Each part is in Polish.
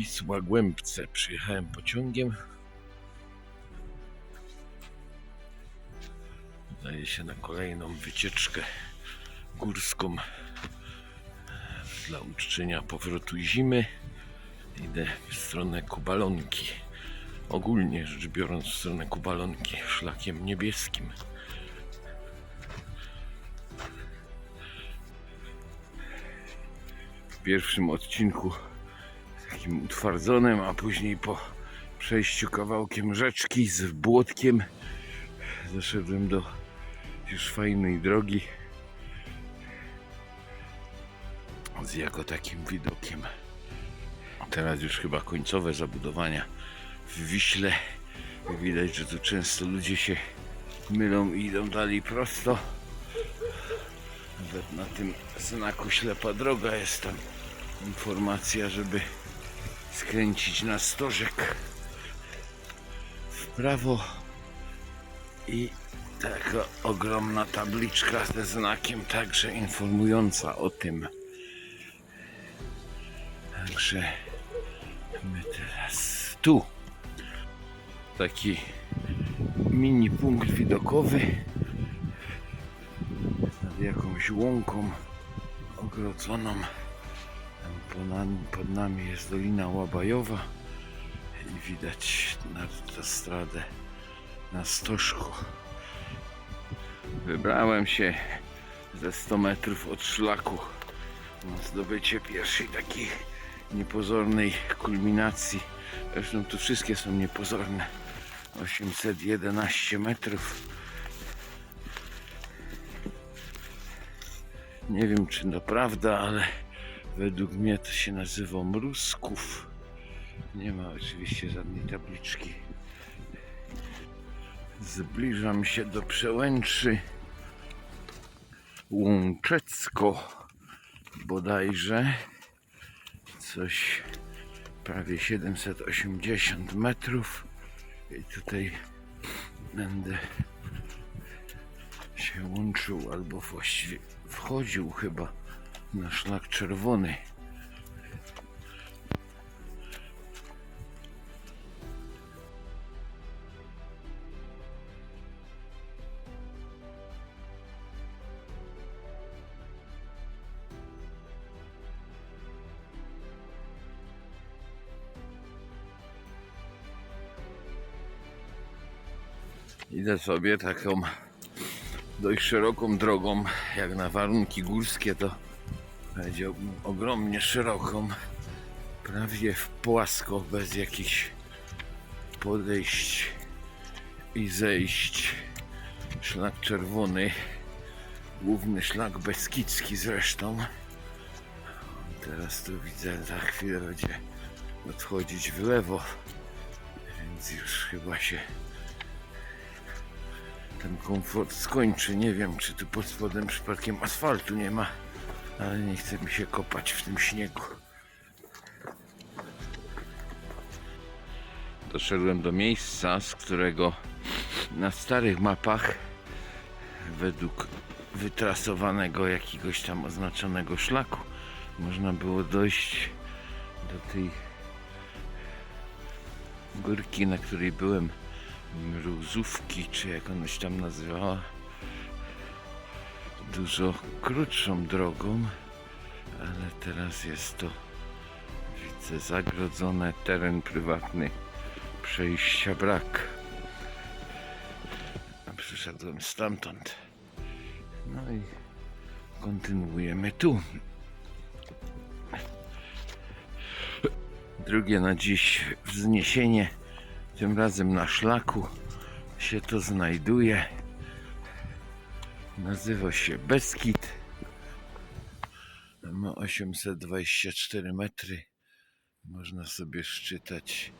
Wisła Głębce. Przyjechałem pociągiem. Daję się na kolejną wycieczkę górską dla uczczenia powrotu zimy. Idę w stronę Kubalonki. Ogólnie rzecz biorąc w stronę Kubalonki szlakiem niebieskim. W pierwszym odcinku takim utwardzonym, a później po przejściu kawałkiem rzeczki z błotkiem zeszedłem do już fajnej drogi z jako takim widokiem. Teraz już chyba końcowe zabudowania w Wiśle. Widać, że tu często ludzie się mylą i idą dalej prosto. Nawet na tym znaku ślepa droga jest tam informacja, żeby skręcić na stożek w prawo i taka ogromna tabliczka ze znakiem także informująca o tym. Także my teraz tu taki mini punkt widokowy nad jakąś łąką ogrodzoną. Pod nami, jest Dolina Łabajowa i widać autostradę na stożku. Wybrałem się ze 100 metrów od szlaku na zdobycie pierwszej takiej niepozornej kulminacji. Zresztą tu wszystkie są niepozorne. 811 metrów. Nie wiem czy to prawda, ale według mnie to się nazywa Mrusków. Nie ma oczywiście żadnej tabliczki. Zbliżam się do przełęczy Łączecko bodajże coś prawie 780 metrów i tutaj będę się łączył albo właściwie wchodził chyba na szlak czerwony. Idę sobie taką dość szeroką drogą, jak na warunki górskie, to powiedziałbym ogromnie szeroką, prawie w płasko, bez jakichś podejść i zejść. Szlak czerwony, główny szlak beskidzki zresztą. Teraz tu widzę, za chwilę będzie odchodzić w lewo, więc już chyba się ten komfort skończy. Nie wiem, czy tu pod spodem przypadkiem asfaltu nie ma, ale nie chce mi się kopać w tym śniegu. Doszedłem do miejsca, z którego na starych mapach według wytrasowanego jakiegoś tam oznaczonego szlaku można było dojść do tej górki, na której byłem mruzówki, czy jak ona się tam nazywała, dużo krótszą drogą, ale teraz jest to, widzę, zagrodzone, teren prywatny, przejścia brak. A przyszedłem stamtąd. No i kontynuujemy tu. Drugie na dziś wzniesienie tym razem na szlaku się to znajduje. Nazywa się Beskid. Ma 824 metry. Można sobie szczytać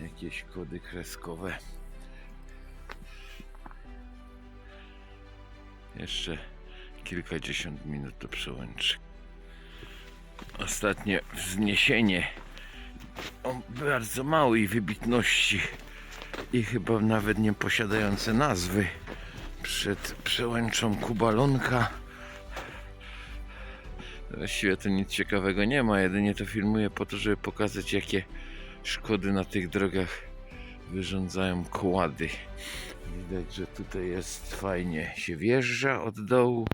jakieś kody kreskowe. Jeszcze kilkadziesiąt minut do przełączy. Ostatnie wzniesienie o bardzo małej wybitności i chyba nawet nie posiadające nazwy przed przełęczą Kubalonka Właściwie to nic ciekawego nie ma, jedynie to filmuję po to, żeby pokazać jakie szkody na tych drogach wyrządzają kłady. Widać, że tutaj jest fajnie się wjeżdża od dołu,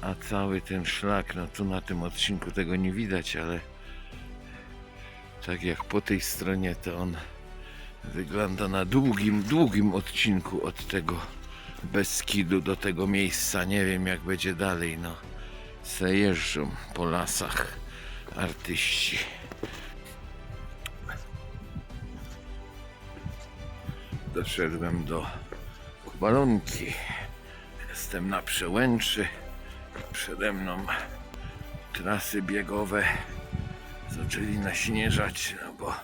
a cały ten szlak, no tu na tym odcinku tego nie widać, ale tak jak po tej stronie to on wygląda na długim, długim odcinku od tego Beskidu do tego miejsca. Nie wiem jak będzie dalej, no. Se jeżdżą po lasach artyści. Doszedłem do Kubalonki. Jestem na przełęczy. Przede mną trasy biegowe zaczęli naśnieżać, no bo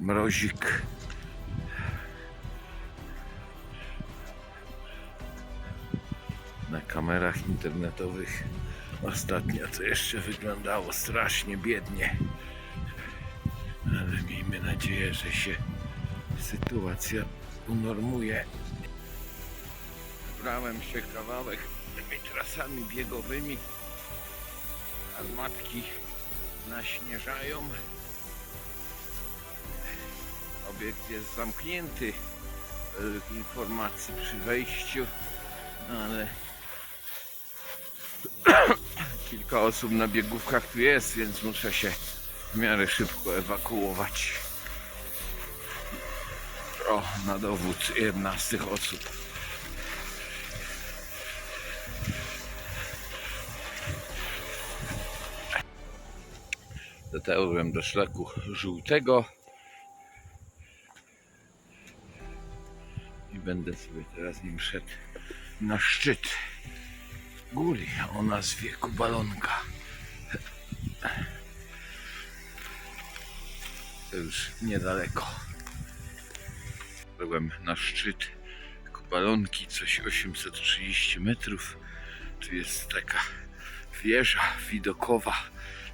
mrozik. Na kamerach internetowych ostatnio to jeszcze wyglądało strasznie biednie. Ale miejmy nadzieję, że się sytuacja unormuje. Brałem się kawałek tymi trasami biegowymi. Armatki naśnieżają. Obiekt jest zamknięty według informacji przy wejściu, no ale kilka osób na biegówkach tu jest, więc muszę się w miarę szybko ewakuować. O, na dowód jedna z tych osób. Dotarłem do szlaku żółtego i będę sobie teraz nim szedł na szczyt góry o nazwie Kubalonka. Już niedaleko. Byłem na szczyt Kubalonki, coś 830 metrów. Tu jest taka wieża widokowa,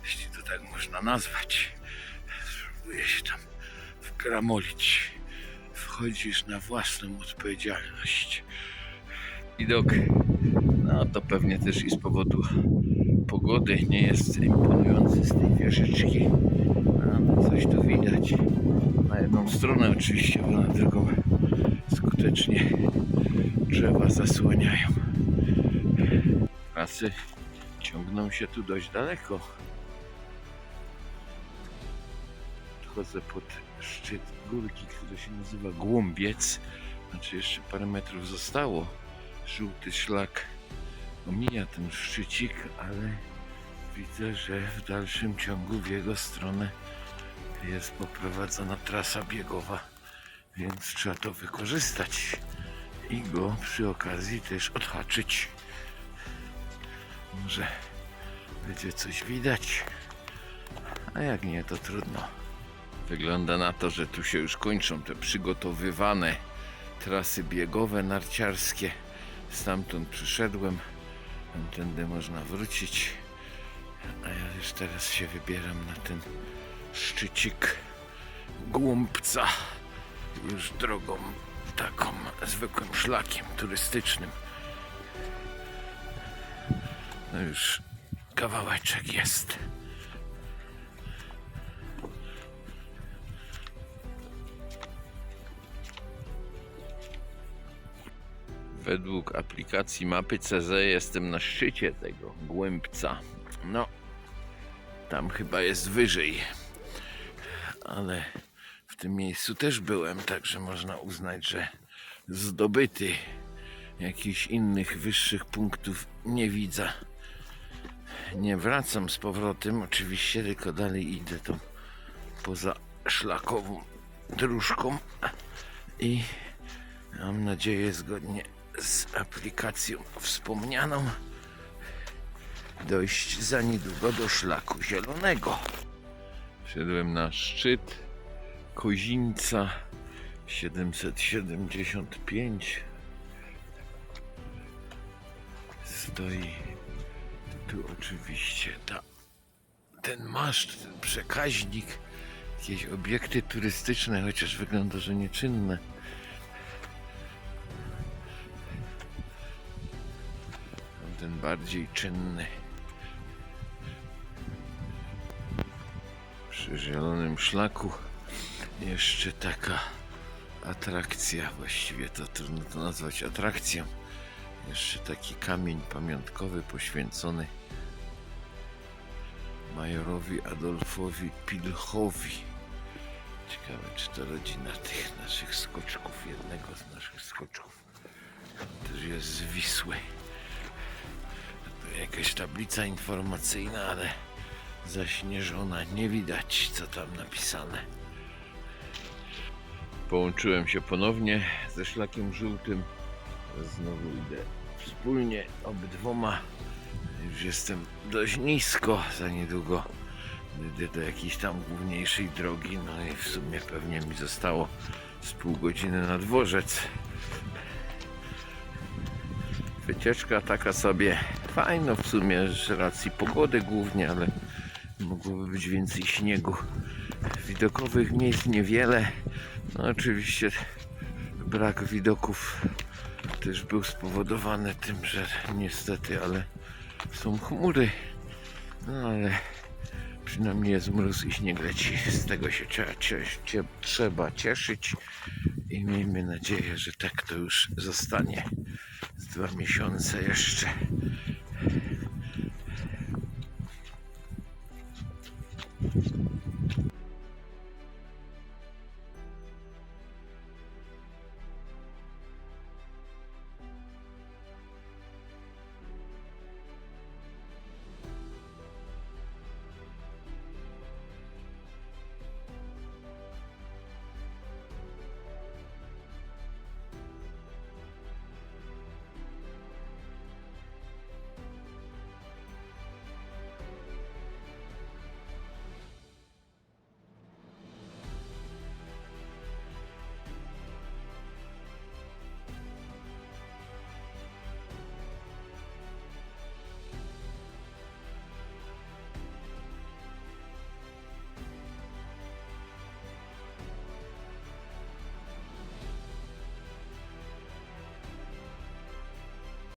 jeśli to tak można nazwać. Spróbuję się tam wgramolić. Wchodzisz na własną odpowiedzialność. Widok, no to pewnie też i z powodu pogody nie jest imponujący z tej wieżyczki. Ale coś tu widać. Na jedną stronę oczywiście, bo na drugą skutecznie drzewa zasłaniają. Trasy ciągną się tu dość daleko. Wchodzę pod szczyt górki, który się nazywa Głąbiec. Znaczy jeszcze parę metrów zostało. Żółty szlak omija ten szczycik, ale widzę, że w dalszym ciągu w jego stronę jest poprowadzona trasa biegowa, więc trzeba to wykorzystać i go przy okazji też odhaczyć. Może będzie coś widać, a jak nie, to trudno. Wygląda na to, że tu się już kończą te przygotowywane trasy biegowe, narciarskie. Stamtąd przyszedłem, tędy można wrócić, a ja już teraz się wybieram na ten szczycik Głąbca już drogą taką zwykłym szlakiem turystycznym. No już kawałeczek jest. Według aplikacji mapy CZ jestem na szczycie tego głębca. No, tam chyba jest wyżej. Ale w tym miejscu też byłem, także można uznać, że zdobyty jakichś innych wyższych punktów nie widzę. Nie wracam z powrotem, oczywiście, tylko dalej idę tą poza szlakową dróżką i mam nadzieję zgodnie z aplikacją wspomnianą dojść za niedługo do szlaku zielonego. Wszedłem na szczyt Kozińca 775. Stoi tu oczywiście ta, ten maszt, ten przekaźnik, jakieś obiekty turystyczne, chociaż wygląda, że nieczynne. Ten bardziej czynny. Przy zielonym szlaku jeszcze taka atrakcja, właściwie to trudno to nazwać atrakcją. Jeszcze taki kamień pamiątkowy poświęcony majorowi Adolfowi Pilchowi. Ciekawe, czy to rodzina tych naszych skoczków, jednego z naszych skoczków. Też jest z Wisły. Jakaś tablica informacyjna, ale zaśnieżona. Nie widać, co tam napisane. Połączyłem się ponownie ze szlakiem żółtym. Znowu idę wspólnie obydwoma. Już jestem dość nisko. Za niedługo idę do jakiejś tam główniejszej drogi. No i w sumie pewnie mi zostało z pół godziny na dworzec. Wycieczka taka sobie fajna w sumie z racji pogody głównie, ale mogłoby być więcej śniegu. Widokowych miejsc niewiele. No oczywiście brak widoków też był spowodowany tym, że niestety, ale są chmury. No ale przynajmniej jest mróz i śnieg leci. Z tego się trzeba, cie, trzeba cieszyć i miejmy nadzieję, że tak to już zostanie z dwa miesiące jeszcze.